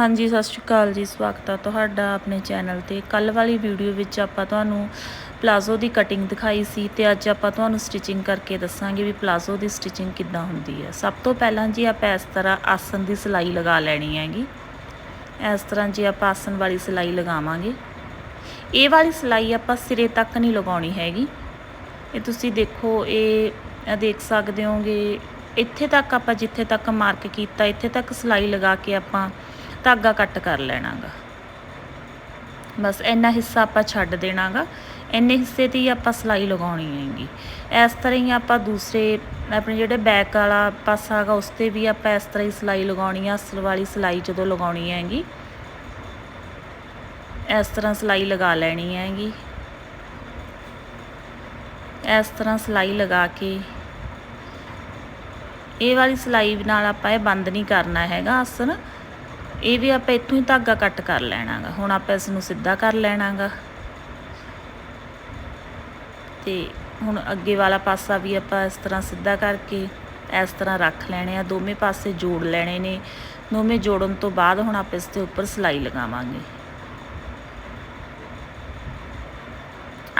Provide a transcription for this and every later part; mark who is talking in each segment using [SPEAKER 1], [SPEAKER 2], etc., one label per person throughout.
[SPEAKER 1] ਹਾਂਜੀ, ਸਤਿ ਸ਼੍ਰੀ ਅਕਾਲ ਜੀ, ਸਵਾਗਤ ਹੈ ਤੁਹਾਡਾ ਆਪਣੇ ਚੈਨਲ ਤੇ। ਕੱਲ ਵਾਲੀ ਵੀਡੀਓ ਵਿੱਚ ਆਪਾਂ ਤੁਹਾਨੂੰ ਪਲਾਜ਼ੋ ਦੀ ਕਟਿੰਗ ਦਿਖਾਈ ਸੀ ਤੇ ਅੱਜ ਆਪਾਂ ਤੁਹਾਨੂੰ ਸਟਿਚਿੰਗ ਕਰਕੇ ਦੱਸਾਂਗੇ ਵੀ ਪਲਾਜ਼ੋ ਦੀ ਸਟਿਚਿੰਗ ਕਿੱਦਾਂ ਹੁੰਦੀ ਹੈ। ਸਭ ਤੋਂ ਪਹਿਲਾਂ ਜੀ ਆਪਾਂ ਇਸ ਤਰ੍ਹਾਂ ਆਸਨ ਦੀ ਸਿਲਾਈ ਲਗਾ ਲੈਣੀ ਹੈਗੀ। ਇਸ ਤਰ੍ਹਾਂ ਜੀ ਆਪਾਂ ਆਸਨ ਵਾਲੀ ਸਿਲਾਈ ਲਗਾਵਾਂਗੇ। ਇਹ ਵਾਲੀ ਸਿਲਾਈ ਆਪਾਂ ਸਿਰੇ ਤੱਕ ਨਹੀਂ ਲਗਾਉਣੀ ਹੈਗੀ। ਇਹ ਤੁਸੀਂ ਦੇਖੋ, ਇਹ ਇਹ ਦੇਖ ਸਕਦੇ ਹੋਗੇ, ਇੱਥੇ ਤੱਕ ਆਪਾਂ ਜਿੱਥੇ ਤੱਕ ਮਾਰਕ ਕੀਤਾ, ਇੱਥੇ ਤੱਕ ਸਿਲਾਈ ਲਗਾ ਕੇ ਆਪਾਂ ਧਾਗਾ ਕੱਟ ਕਰ ਲੈਣਾਗਾ। ਬਸ ਇੰਨਾ ਹਿੱਸਾ ਆਪਾਂ ਛੱਡ ਦੇਣਾਗਾ। ਇੰਨੇ ਹਿੱਸੇ ਤੇ ਹੀ ਆਪਾਂ ਸਿਲਾਈ ਲਗਾਉਣੀ ਹੈਗੀ। ਇਸ ਤਰ੍ਹਾਂ ਹੀ ਆਪਾਂ ਦੂਸਰੇ ਆਪਣੇ ਜਿਹੜੇ ਬੈਕ ਵਾਲਾ ਪਾਸਾ ਹੈਗਾ, ਉਸ ਤੇ ਵੀ ਆਪਾਂ ਇਸ ਤਰ੍ਹਾਂ ਹੀ ਸਿਲਾਈ ਲਗਾਉਣੀ ਆ, ਅਸਲ ਵਾਲੀ ਸਿਲਾਈ ਜਦੋਂ ਲਗਾਉਣੀ ਹੈਗੀ। ਇਸ ਤਰ੍ਹਾਂ ਸਿਲਾਈ ਲਗਾ ਲੈਣੀ ਹੈਗੀ। ਇਸ ਤਰ੍ਹਾਂ ਸਿਲਾਈ ਲਗਾ ਕੇ ਇਹ ਵਾਲੀ ਸਿਲਾਈ ਨਾਲ ਆਪਾਂ ਇਹ ਬੰਦ ਨਹੀਂ ਕਰਨਾ ਹੈਗਾ ਅਸਲ। ਇਹ ਵੀ ਆਪਾਂ ਇੱਥੋਂ ਹੀ ਧਾਗਾ ਕੱਟ ਕਰ ਲੈਣਾਗਾ। ਹੁਣ ਆਪਾਂ ਇਸ ਨੂੰ ਸਿੱਧਾ ਕਰ ਲੈਣਾਗਾ। ਤੇ ਹੁਣ ਅੱਗੇ ਵਾਲਾ ਪਾਸਾ ਵੀ ਆਪਾਂ ਇਸ ਤਰ੍ਹਾਂ ਸਿੱਧਾ ਕਰਕੇ ਇਸ ਤਰ੍ਹਾਂ ਰੱਖ ਲੈਣੇ ਆ। ਦੋਵੇਂ ਪਾਸੇ ਜੋੜ ਲੈਣੇ ਨੇ। ਦੋਵੇਂ ਜੋੜਨ ਤੋਂ ਬਾਅਦ ਹੁਣ ਆਪਾਂ ਇਸ ਦੇ ਉੱਪਰ ਸਿਲਾਈ ਲਗਾਵਾਂਗੇ।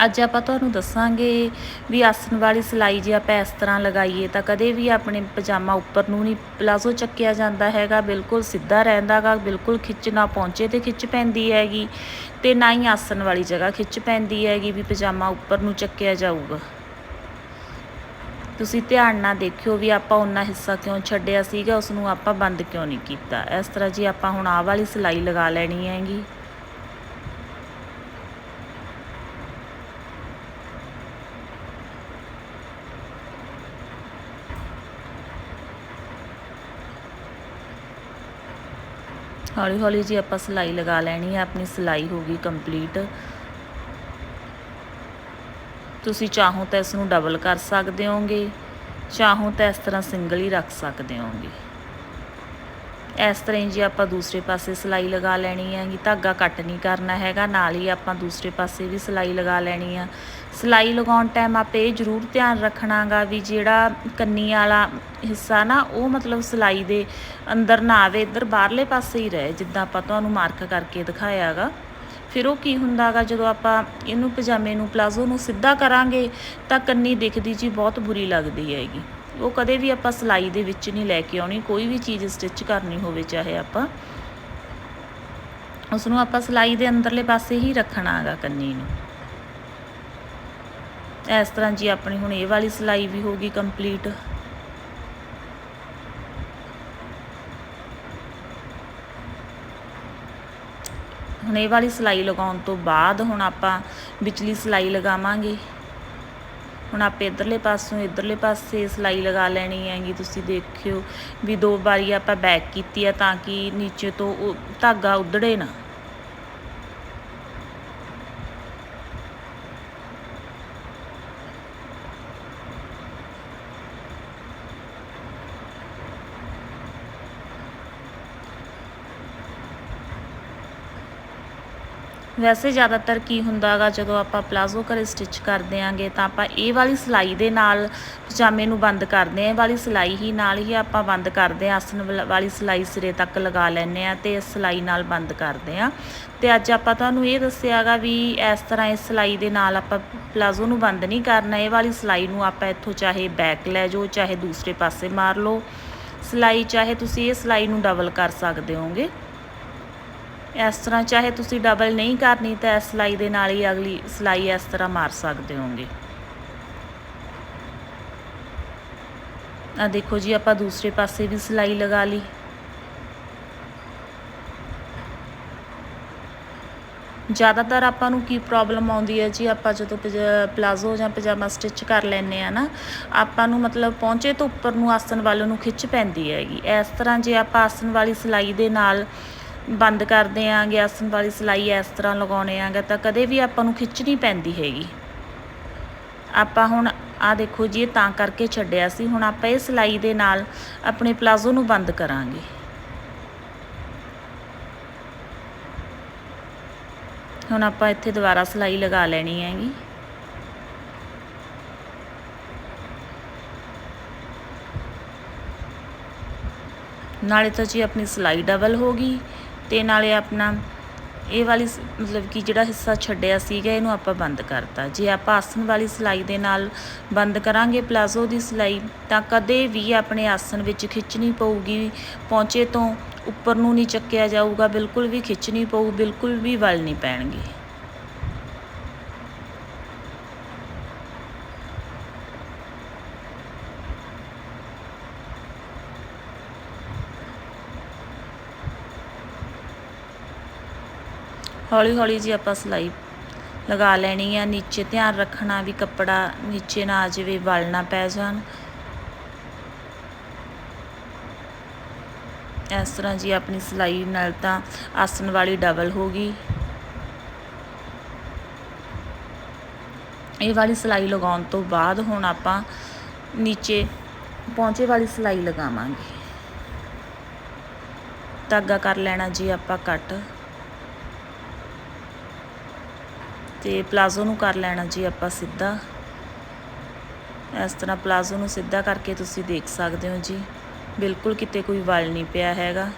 [SPEAKER 1] ਅੱਜ ਆਪਾਂ ਤੁਹਾਨੂੰ ਦੱਸਾਂਗੇ ਵੀ ਆਸਣ ਵਾਲੀ ਸਿਲਾਈ ਜੇ ਆਪਾਂ ਇਸ ਤਰ੍ਹਾਂ ਲਗਾਈਏ ਤਾਂ ਕਦੇ ਵੀ ਆਪਣੇ ਪਜਾਮਾ ਉੱਪਰ ਨੂੰ ਨਹੀਂ ਪਲਾਜ਼ੋ ਚੱਕਿਆ ਜਾਂਦਾ ਹੈਗਾ, ਬਿਲਕੁਲ ਸਿੱਧਾ ਰਹਿੰਦਾਗਾ, ਬਿਲਕੁਲ ਖਿੱਚ ਨਾ ਪਹੁੰਚੇ ਤੇ ਖਿੱਚ ਪੈਂਦੀ ਹੈਗੀ ਤੇ ਨਾ ਹੀ ਆਸਣ ਵਾਲੀ ਜਗ੍ਹਾ ਖਿੱਚ ਪੈਂਦੀ ਹੈਗੀ ਵੀ ਪਜਾਮਾ ਉੱਪਰ ਨੂੰ ਚੱਕਿਆ ਜਾਊਗਾ। ਤੁਸੀਂ ਧਿਆਨ ਨਾਲ ਦੇਖਿਓ ਵੀ ਆਪਾਂ ਉਹਨਾਂ ਹਿੱਸਾ ਕਿਉਂ ਛੱਡਿਆ ਸੀਗਾ ਉਸ ਨੂੰ ਆਪਾਂ ਬੰਦ ਕਿਉਂ ਨਹੀਂ ਕੀਤਾ? ਇਸ ਤਰ੍ਹਾਂ ਜੀ ਆਪਾਂ ਹੁਣ ਆਹ ਵਾਲੀ ਸਿਲਾਈ ਲਗਾ ਲੈਣੀ ਹੈਗੀ। ਹੌਲੀ ਹੌਲੀ ਜੀ ਆਪਾਂ ਸਿਲਾਈ ਲਗਾ ਲੈਣੀ ਹੈ ਆਪਣੀ ਸਿਲਾਈ ਹੋ ਗਈ ਕੰਪਲੀਟ। ਤੁਸੀਂ ਚਾਹੋ ਤਾਂ ਇਸ ਨੂੰ ਡਬਲ ਕਰ ਸਕਦੇ ਹੋਗੇ, ਚਾਹੋ ਤਾਂ ਇਸ ਤਰ੍ਹਾਂ ਸਿੰਗਲ ਹੀ ਰੱਖ ਸਕਦੇ ਹੋਗੇ। ਇਸ ਤਰ੍ਹਾਂ ਹੀ ਜੀ ਆਪਾਂ ਦੂਸਰੇ ਪਾਸੇ ਸਿਲਾਈ ਲਗਾ ਲੈਣੀ ਹੈਗੀ ਧਾਗਾ ਕੱਟ ਨਹੀਂ ਕਰਨਾ ਹੈਗਾ, ਨਾਲ ਹੀ ਆਪਾਂ ਦੂਸਰੇ ਪਾਸੇ ਵੀ ਸਿਲਾਈ ਲਗਾ ਲੈਣੀ ਆ। ਸਿਲਾਈ ਲਗਾਉਣ ਟਾਈਮ ਆਪੇ ਇਹ ਜ਼ਰੂਰ ਧਿਆਨ ਰੱਖਣਾਗਾ ਵੀ ਜਿਹੜਾ ਕੰਨੀ ਵਾਲਾ ਹਿੱਸਾ ਨਾ, ਉਹ ਮਤਲਬ ਸਿਲਾਈ ਦੇ ਅੰਦਰ ਨਾ ਆਵੇ, ਇੱਧਰ ਬਾਹਰਲੇ ਪਾਸੇ ਹੀ ਰਹੇ, ਜਿੱਦਾਂ ਆਪਾਂ ਤੁਹਾਨੂੰ ਮਾਰਕ ਕਰਕੇ ਦਿਖਾਇਆ ਦਿਖਾਇਆਗਾ। ਫਿਰ ਉਹ ਕੀ ਹੁੰਦਾਗਾ, ਜਦੋਂ ਆਪਾਂ ਇਹਨੂੰ ਪਜਾਮੇ ਨੂੰ ਪਲਾਜ਼ੋ ਨੂੰ ਸਿੱਧਾ ਕਰਾਂਗੇ, ਤਾਂ ਕੰਨੀ ਦਿਖਦੀ ਜੀ ਬਹੁਤ ਬੁਰੀ ਲੱਗਦੀ ਹੈਗੀ। ਉਹ ਕਦੇ ਵੀ ਆਪਾਂ ਸਿਲਾਈ ਦੇ ਵਿੱਚ ਨਹੀਂ ਲੈ ਕੇ ਆਉਣੀ, ਕੋਈ ਵੀ ਚੀਜ਼ ਸਟਿਚ ਕਰਨੀ ਹੋਵੇ, ਚਾਹੇ ਆਪਾਂ। ਉਸ ਨੂੰ ਆਪਾਂ ਸਿਲਾਈ ਦੇ ਅੰਦਰਲੇ ਪਾਸੇ ਹੀ ਰੱਖਣਾ ਹੈਗਾ ਕੰਨੀ ਨੂੰ। ਇਸ ਤਰ੍ਹਾਂ ਜੀ ਆਪਣੀ ਹੁਣ ਇਹ ਵਾਲੀ ਸਿਲਾਈ ਵੀ ਹੋ ਗਈ ਕੰਪਲੀਟ ਹੁਣ ਇਹ ਵਾਲੀ ਸਿਲਾਈ ਲਗਾਉਣ ਤੋਂ ਬਾਅਦ ਹੁਣ ਆਪਾਂ ਵਿਚਲੀ ਸਿਲਾਈ ਲਗਾਵਾਂਗੇ। ਹੁਣ ਆਪੇ ਇਧਰਲੇ ਪਾਸੋਂ ਇਧਰਲੇ ਪਾਸੇ ਸਿਲਾਈ ਲਗਾ ਲੈਣੀ ਹੈਗੀ, ਤੁਸੀਂ ਦੇਖਿਓ ਵੀ ਦੋ ਵਾਰੀ ਆਪਾਂ ਬੈਕ ਕੀਤੀ ਆ ਤਾਂ ਕਿ ਨੀਚੇ ਤੋਂ ਉਹ ਧਾਗਾ ਉਧੜੇ ਨਾ। ਵੈਸੇ ਜ਼ਿਆਦਾਤਰ ਕੀ ਹੁੰਦਾਗਾ, ਜਦੋਂ ਆਪਾਂ ਪਲਾਜ਼ੋ ਘਰੇ ਸਟਿਚ ਕਰਦੇ ਆਂਗੇ, ਤਾਂ ਆਪਾਂ ਇਹ ਵਾਲੀ ਸਿਲਾਈ ਦੇ ਨਾਲ ਪਜਾਮੇ ਨੂੰ ਬੰਦ ਕਰਦੇ ਆਂ, ਇਹ ਵਾਲੀ ਸਿਲਾਈ ਹੀ ਨਾਲ ਹੀ ਆਪਾਂ ਬੰਦ ਕਰਦੇ ਆਂ, ਆਸਨ ਵਾਲਾ- ਵਾਲੀ ਸਿਲਾਈ ਸਿਰੇ ਤੱਕ ਲਗਾ ਲੈਂਦੇ ਆ ਤੇ ਇਸ ਸਿਲਾਈ ਨਾਲ ਬੰਦ ਕਰਦੇ ਆਂ। ਤੇ ਅੱਜ ਆਪਾਂ ਤੁਹਾਨੂੰ ਇਹ ਦੱਸਿਆਗਾ ਵੀ ਇਸ ਤਰ੍ਹਾਂ ਇਸ ਸਿਲਾਈ ਦੇ ਨਾਲ ਆਪਾਂ ਪਲਾਜ਼ੋ ਨੂੰ ਬੰਦ ਨਹੀਂ ਕਰਨਾ, ਇਹ ਵਾਲੀ ਸਿਲਾਈ ਨੂੰ ਆਪਾਂ ਇੱਥੋਂ ਚਾਹੇ ਬੈਕ ਲੈ ਜਾਓ, ਚਾਹੇ ਦੂਸਰੇ ਪਾਸੇ ਮਾਰ ਲਓ। ਸਿਲਾਈ, ਚਾਹੇ ਤੁਸੀਂ ਇਹ ਸਿਲਾਈ ਨੂੰ ਡਬਲ ਕਰ ਸਕਦੇ ਹੋਗੇ ਇਸ ਤਰ੍ਹਾਂ ਚਾਹੇ ਤੁਸੀਂ ਡਬਲ ਨਹੀਂ ਕਰਨੀ ਤਾਂ ਇਸ ਸਿਲਾਈ ਦੇ ਨਾਲ ਹੀ ਅਗਲੀ ਸਿਲਾਈ ਇਸ ਤਰ੍ਹਾਂ ਮਾਰ ਸਕਦੇ ਹੋਗੇ ਆ ਦੇਖੋ ਜੀ, ਆਪਾਂ ਦੂਸਰੇ ਪਾਸੇ ਵੀ ਸਿਲਾਈ ਲਗਾ ਲਈ। ਜ਼ਿਆਦਾਤਰ ਆਪਾਂ ਨੂੰ ਕੀ ਪ੍ਰੋਬਲਮ ਆਉਂਦੀ ਹੈ ਜੀ, ਆਪਾਂ ਜਦੋਂ ਪਜ- ਪਲਾਜ਼ੋ ਜਾਂ ਪਜਾਮਾ ਸਟਿਚ ਕਰ ਲੈਨੇ ਆ ਨਾ, ਆਪਾਂ ਨੂੰ ਮਤਲਬ ਪਹੁੰਚੇ ਤੋਂ ਉੱਪਰ ਨੂੰ ਆਸਨ ਵੱਲ ਨੂੰ ਖਿੱਚ ਪੈਂਦੀ ਹੈਗੀ। ਇਸ ਤਰ੍ਹਾਂ ਜੇ ਆਪਾਂ ਆਸਨ ਵਾਲੀ ਸਿਲਾਈ ਦੇ ਨਾਲ ਬੰਦ ਕਰਦੇ ਆਂਗੇ ਆਸਨ ਵਾਲੀ ਸਿਲਾਈ ਇਸ ਤਰ੍ਹਾਂ ਲਗਾਉਣੇ ਆਂਗੇ ਤਾਂ ਕਦੇ ਵੀ ਆਪਾਂ ਨੂੰ ਖਿੱਚਣੀ ਪੈਂਦੀ ਹੈਗੀ। ਆਪਾਂ ਹੁਣ ਆ ਦੇਖੋ ਜੀ, ਇਹ ਤਾਂ ਕਰਕੇ ਛੱਡਿਆ ਸੀ, ਹੁਣ ਆਪਾਂ ਇਹ ਸਿਲਾਈ ਦੇ ਨਾਲ ਆਪਣੇ ਪਲਾਜ਼ੋ ਨੂੰ ਬੰਦ ਕਰਾਂਗੇ। ਹੁਣ ਆਪਾਂ ਇੱਥੇ ਦੁਬਾਰਾ ਸਿਲਾਈ ਲਗਾ ਲੈਣੀ ਹੈਗੀ। ਨਾਲੇ ਤਾਂ ਜੀ ਆਪਣੀ ਸਿਲਾਈ ਡਬਲ ਹੋ ਗਈ। ਤੇ ਨਾਲੇ ਆਪਣਾ ਇਹ ਵਾਲੀ ਮਤਲਬ ਕਿ ਜਿਹੜਾ ਹਿੱਸਾ ਛੱਡਿਆ ਸੀਗਾ, ਇਹਨੂੰ ਆਪਾਂ ਬੰਦ ਕਰਤਾ। ਜੇ ਆਪਾਂ ਆਸਣ ਵਾਲੀ ਸਿਲਾਈ ਦੇ ਨਾਲ ਬੰਦ ਕਰਾਂਗੇ, ਪਲਾਜ਼ੋ ਦੀ ਸਿਲਾਈ, ਤਾਂ ਕਦੇ ਵੀ ਆਪਣੇ ਆਸਣ ਵਿੱਚ ਖਿੱਚਣੀ ਪਊਗੀ। ਪੌਂਚੇ ਤੋਂ ਉੱਪਰ ਨੂੰ ਨਹੀਂ ਚੱਕਿਆ ਜਾਊਗਾ, ਬਿਲਕੁਲ ਵੀ ਖਿੱਚਣੀ ਪਊ, ਬਿਲਕੁਲ ਵੀ ਵਲ ਨਹੀਂ ਪੈਣਗੇ। ਹੌਲੀ ਹੌਲੀ ਜੀ ਆਪਾਂ ਸਿਲਾਈ ਲਗਾ ਲੈਣੀ ਆ। ਨੀਚੇ ਧਿਆਨ ਰੱਖਣਾ ਵੀ ਕੱਪੜਾ ਨੀਚੇ ਨਾ ਆ ਜਾਵੇ, ਵਲ ਨਾ ਪੈ ਜਾਣ। ਇਸ ਤਰ੍ਹਾਂ ਜੀ ਆਪਣੀ ਸਿਲਾਈ ਨਾਲ ਤਾਂ ਆਸਨ ਵਾਲੀ ਡਬਲ ਹੋ ਗਈ। ਇਹ ਵਾਲੀ ਸਿਲਾਈ ਲਗਾਉਣ ਤੋਂ ਬਾਅਦ ਹੁਣ ਆਪਾਂ ਨੀਚੇ ਪੌਂਚੇ ਵਾਲੀ ਸਿਲਾਈ ਲਗਾਵਾਂਗੇ। ਧਾਗਾ ਕਰ ਲੈਣਾ ਜੀ ਆਪਾਂ ਕੱਟ। ਤੇ ਪਲਾਜ਼ੋ ਨੂੰ ਕਰ ਲੈਣਾ ਜੀ ਆਪਾਂ ਸਿੱਧਾ। ਇਸ ਤਰ੍ਹਾਂ ਪਲਾਜ਼ੋ ਨੂੰ ਸਿੱਧਾ ਕਰਕੇ ਤੁਸੀਂ ਦੇਖ ਸਕਦੇ ਹੋ ਜੀ। ਬਿਲਕੁਲ ਕਿਤੇ ਕੋਈ ਵਲ ਨਹੀਂ ਪਿਆ ਹੈਗਾ।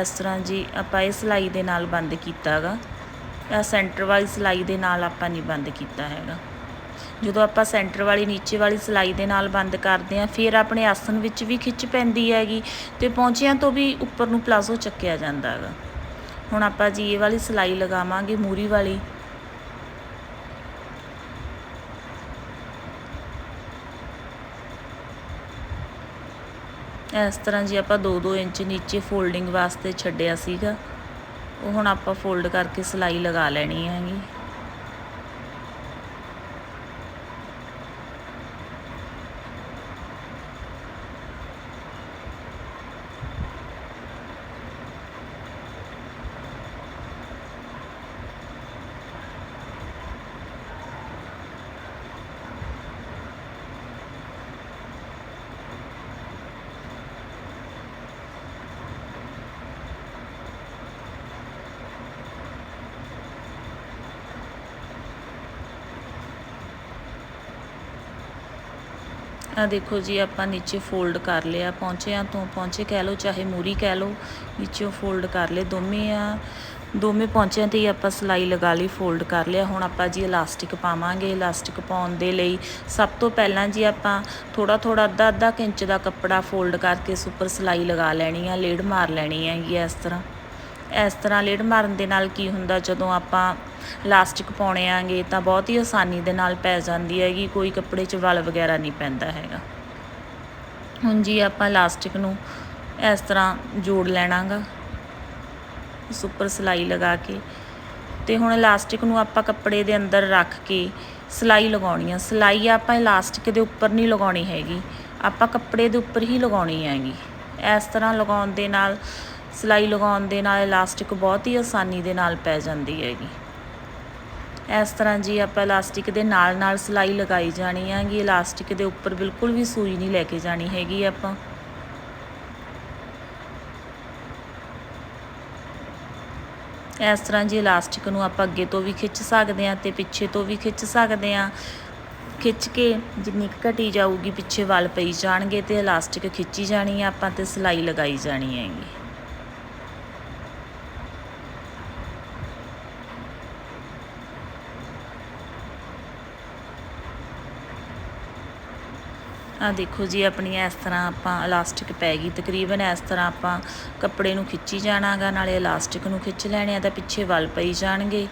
[SPEAKER 1] ਇਸ ਤਰ੍ਹਾਂ ਜੀ ਆਪਾਂ ਇਹ ਸਿਲਾਈ ਦੇ ਨਾਲ ਬੰਦ ਕੀਤਾ ਕੀਤਾਗਾ ਇਹ ਸੈਂਟਰ ਵਾਲੀ ਸਿਲਾਈ ਦੇ ਨਾਲ ਆਪਾਂ ਨਹੀਂ ਬੰਦ ਕੀਤਾ ਹੈਗਾ। ਜਦੋਂ ਆਪਾਂ ਸੈਂਟਰ ਵਾਲੀ ਨੀਚੇ ਵਾਲੀ ਸਿਲਾਈ ਦੇ ਨਾਲ ਬੰਦ ਕਰਦੇ ਹਾਂ, ਫਿਰ ਆਪਣੇ ਆਸਨ ਵਿੱਚ ਵੀ ਖਿੱਚ ਪੈਂਦੀ ਹੈਗੀ ਤੇ ਪੌਂਚਿਆਂ ਤੋਂ ਵੀ ਉੱਪਰ ਨੂੰ ਪਲਾਜ਼ੋ ਚੱਕਿਆ ਜਾਂਦਾ ਹੈਗਾ। ਹੁਣ ਆਪਾਂ ਜੀ ਇਹ ਵਾਲੀ ਸਿਲਾਈ ਲਗਾਵਾਂਗੇ, ਮੂਰੀ ਵਾਲੀ। ਇਸ ਤਰ੍ਹਾਂ ਜੀ ਆਪਾਂ 2-2 ਇੰਚ ਨੀਚੇ ਫੋਲਡਿੰਗ ਵਾਸਤੇ ਛੱਡਿਆ ਸੀਗਾ। ਉਹ ਹੁਣ ਆਪਾਂ ਫੋਲਡ ਕਰਕੇ ਸਿਲਾਈ ਲਗਾ ਲੈਣੀ ਹੈਗੀ। ਆ ਦੇਖੋ ਜੀ, ਆਪਾਂ ਨੀਚੇ ਫੋਲਡ ਕਰ ਲਿਆ। ਪੌਂਚਿਆਂ ਤੋਂ ਪੌਂਚੇ ਕਹਿ ਲਓ, ਚਾਹੇ ਮੂਰੀ ਕਹਿ ਲਓ, ਨੀਚੇ ਫੋਲਡ ਕਰ ਲਏ। ਦੋਵੇਂ ਆ, ਦੋਵੇਂ ਪੌਂਚਿਆਂ ਤੇ ਹੀ ਆਪਾਂ ਸਿਲਾਈ ਲਗਾ ਲਈ ਫੋਲਡ ਕਰ ਲਿਆ। ਹੁਣ ਆਪਾਂ ਜੀ ਇਲਾਸਟਿਕ ਪਾਵਾਂਗੇ। ਇਲਾਸਟਿਕ ਪਾਉਣ ਦੇ ਲਈ ਸਭ ਤੋਂ ਪਹਿਲਾਂ ਜੀ ਆਪਾਂ ਥੋੜਾ ਥੋੜਾ ਅੱਧਾ ਅੱਧਾ ਕੁ ਇੰਚ ਦਾ ਕੱਪੜਾ ਫੋਲਡ ਕਰਕੇ ਇਸ ਉੱਪਰ ਸਿਲਾਈ ਲਗਾ ਲੈਣੀ ਆ ਲੇੜ ਮਾਰ ਲੈਣੀ ਹੈਗੀ ਇਸ ਤਰ੍ਹਾਂ। ਇਸ ਤਰ੍ਹਾਂ ਲੇੜ ਮਾਰਨ ਦੇ ਨਾਲ ਕੀ ਹੁੰਦਾ? ਜਦੋਂ ਆਪਾਂ ਇਲਾਸਟਿਕ ਪਾਉਣੇ ਆਂਗੇ ਤਾਂ ਬਹੁਤ ਹੀ ਆਸਾਨੀ ਦੇ ਨਾਲ ਪੈ ਜਾਂਦੀ ਹੈਗੀ, ਕੋਈ ਕੱਪੜੇ 'ਚ ਵਲ ਵਗੈਰਾ ਨਹੀਂ ਪੈਂਦਾ ਹੈਗਾ। ਹੁਣ ਜੀ ਆਪਾਂ ਇਲਾਸਟਿਕ ਨੂੰ ਇਸ ਤਰ੍ਹਾਂ ਜੋੜ ਲੈਣਾਗਾ ਇਸ ਉੱਪਰ ਸਿਲਾਈ ਲਗਾ ਕੇ। ਤੇ ਹੁਣ ਇਲਾਸਟਿਕ ਨੂੰ ਆਪਾਂ ਕੱਪੜੇ ਦੇ ਅੰਦਰ ਰੱਖ ਕੇ ਸਿਲਾਈ ਲਗਾਉਣੀ ਆ। ਸਿਲਾਈ ਆਪਾਂ ਇਲਾਸਟਿਕ ਦੇ ਉੱਪਰ ਨਹੀਂ ਲਗਾਉਣੀ ਹੈਗੀ, ਆਪਾਂ ਕੱਪੜੇ ਦੇ ਉੱਪਰ ਹੀ ਲਗਾਉਣੀ ਹੈਗੀ। ਇਸ ਤਰ੍ਹਾਂ ਲਗਾਉਣ ਦੇ ਨਾਲ ਸਿਲਾਈ ਲਗਾਉਣ ਦੇ ਨਾਲ ਇਲਾਸਟਿਕ ਬਹੁਤ ਹੀ ਆਸਾਨੀ ਦੇ ਨਾਲ ਪੈ ਜਾਂਦੀ ਹੈਗੀ। ਇਸ ਤਰ੍ਹਾਂ ਜੀ ਆਪਾਂ ਇਲਾਸਟਿਕ ਦੇ ਨਾਲ ਨਾਲ ਸਿਲਾਈ ਲਗਾਈ ਜਾਣੀ ਹੈਗੀ ਇਲਾਸਟਿਕ ਦੇ ਉੱਪਰ ਬਿਲਕੁਲ ਵੀ ਸੂਈ ਨਹੀਂ ਲੈ ਕੇ ਜਾਣੀ ਹੈਗੀ ਆਪਾਂ। ਇਸ ਤਰ੍ਹਾਂ ਜੀ ਇਲਾਸਟਿਕ ਨੂੰ ਆਪਾਂ ਅੱਗੇ ਤੋਂ ਵੀ ਖਿੱਚ ਸਕਦੇ ਹਾਂ ਤੇ ਪਿੱਛੇ ਤੋਂ ਵੀ ਖਿੱਚ ਸਕਦੇ ਹਾਂ ਖਿੱਚ ਕੇ ਜਿੰਨੀ ਕੁ ਘਟੀ ਜਾਊਗੀ ਪਿੱਛੇ ਵੱਲ ਪਈ ਜਾਣਗੇ ਤੇ ਇਲਾਸਟਿਕ ਖਿੱਚੀ ਜਾਣੀ ਹੈ ਆਪਾਂ ਤੇ ਸਿਲਾਈ ਲਗਾਈ ਜਾਣੀ ਹੈਗੀ। ਆ ਦੇਖੋ ਜੀ, ਆਪਣੀ ਇਸ ਤਰ੍ਹਾਂ ਆਪਾਂ ਇਲਾਸਟਿਕ ਪੈ ਗਈ। ਤਕਰੀਬਨ ਇਸ ਤਰ੍ਹਾਂ ਆਪਾਂ ਕੱਪੜੇ ਨੂੰ ਖਿੱਚੀ ਜਾਣਾਗਾ, ਨਾਲੇ ਇਲਾਸਟਿਕ ਨੂੰ ਖਿੱਚ ਲੈਣੇ ਆ ਤਾਂ ਪਿੱਛੇ ਵੱਲ ਪਈ ਜਾਣਗੇ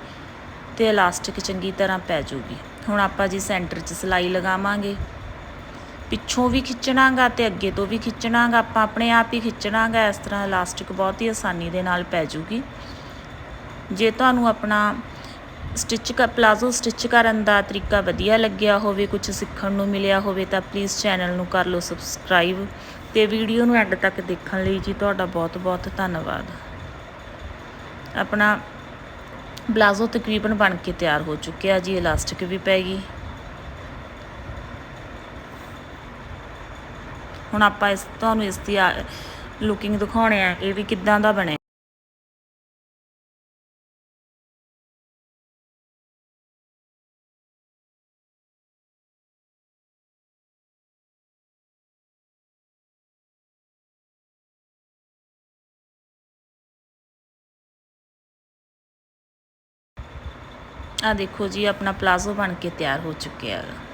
[SPEAKER 1] ਤੇ ਇਲਾਸਟਿਕ ਚੰਗੀ ਤਰ੍ਹਾਂ ਪੈ ਜੂਗੀ। ਹੁਣ ਆਪਾਂ ਜੀ ਸੈਂਟਰ 'ਚ ਸਿਲਾਈ ਲਗਾਵਾਂਗੇ। ਪਿੱਛੋਂ ਵੀ ਖਿੱਚਣਾਗਾ ਤੇ ਅੱਗੇ ਤੋਂ ਵੀ ਖਿੱਚਣਾਗਾ, ਆਪਾਂ ਆਪਣੇ ਆਪ ਹੀ ਖਿੱਚਣਾਗਾ, ਇਸ ਤਰ੍ਹਾਂ ਇਲਾਸਟਿਕ ਬਹੁਤ ਹੀ ਆਸਾਨੀ ਦੇ ਨਾਲ ਪੈ ਜੂਗੀ। ਜੇ ਤੁਹਾਨੂੰ ਆਪਣਾ ਸਟਿਚ ਕਰ, ਪਲਾਜ਼ੋ ਸਟਿਚ ਕਰਨ ਦਾ ਤਰੀਕਾ ਵਧੀਆ ਲੱਗਿਆ ਹੋਵੇ ਕੁਝ ਸਿੱਖਣ ਨੂੰ ਮਿਲਿਆ ਹੋਵੇ ਤਾਂ ਪਲੀਜ਼ ਚੈਨਲ ਨੂੰ ਕਰ ਲਓ ਸਬਸਕ੍ਰਾਈਬ ਤੇ ਵੀਡੀਓ ਨੂੰ ਐਂਡ ਤੱਕ ਦੇਖਣ ਲਈ ਜੀ ਤੁਹਾਡਾ ਬਹੁਤ ਬਹੁਤ ਧੰਨਵਾਦ। ਆਪਣਾ ਪਲਾਜ਼ੋ ਤਕਰੀਬਨ ਬਣ ਕੇ ਤਿਆਰ ਹੋ ਚੁੱਕਿਆ ਜੀ ਇਲਾਸਟਿਕ ਵੀ ਪੈ ਗਈ। ਹੁਣ ਆਪਾਂ ਇਸ, ਤੁਹਾਨੂੰ ਇਸ ਦੀ ਲੁਕਿੰਗ ਦਿਖਾਉਣੇ ਆ, ਇਹ ਵੀ ਕਿੱਦਾਂ ਦਾ ਬਣਿਆ? ਆ ਦੇਖੋ ਜੀ ਆਪਣਾ ਪਲਾਜ਼ੋ ਬਣ ਕੇ ਤਿਆਰ ਹੋ ਚੁੱਕਿਆ ਹੈ।